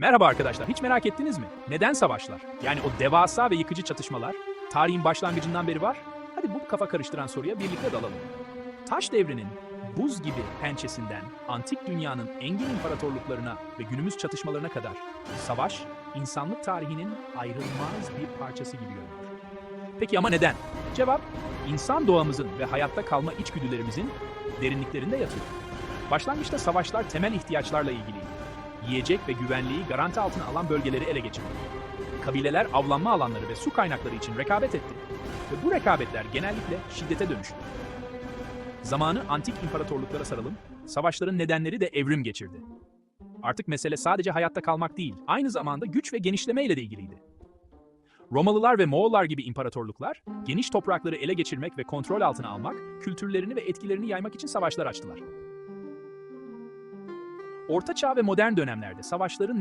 Merhaba arkadaşlar, hiç merak ettiniz mi? Neden savaşlar? Yani o devasa ve yıkıcı çatışmalar tarihin başlangıcından beri var. Hadi bu kafa karıştıran soruya birlikte dalalım. Taş devrinin buz gibi pençesinden antik dünyanın engin imparatorluklarına ve günümüz çatışmalarına kadar savaş insanlık tarihinin ayrılmaz bir parçası gibi görünüyor. Peki ama neden? Cevap, insan doğamızın ve hayatta kalma içgüdülerimizin derinliklerinde yatıyor. Başlangıçta savaşlar temel ihtiyaçlarla ilgiliydi. Yiyecek ve güvenliği garanti altına alan bölgeleri ele geçirdi. Kabileler avlanma alanları ve su kaynakları için rekabet etti. Ve bu rekabetler genellikle şiddete dönüştü. Zamanı antik imparatorluklara saralım, savaşların nedenleri de evrim geçirdi. Artık mesele sadece hayatta kalmak değil, aynı zamanda güç ve genişlemeyle de ilgiliydi. Romalılar ve Moğollar gibi imparatorluklar, geniş toprakları ele geçirmek ve kontrol altına almak, kültürlerini ve etkilerini yaymak için savaşlar açtılar. Orta Çağ ve modern dönemlerde savaşların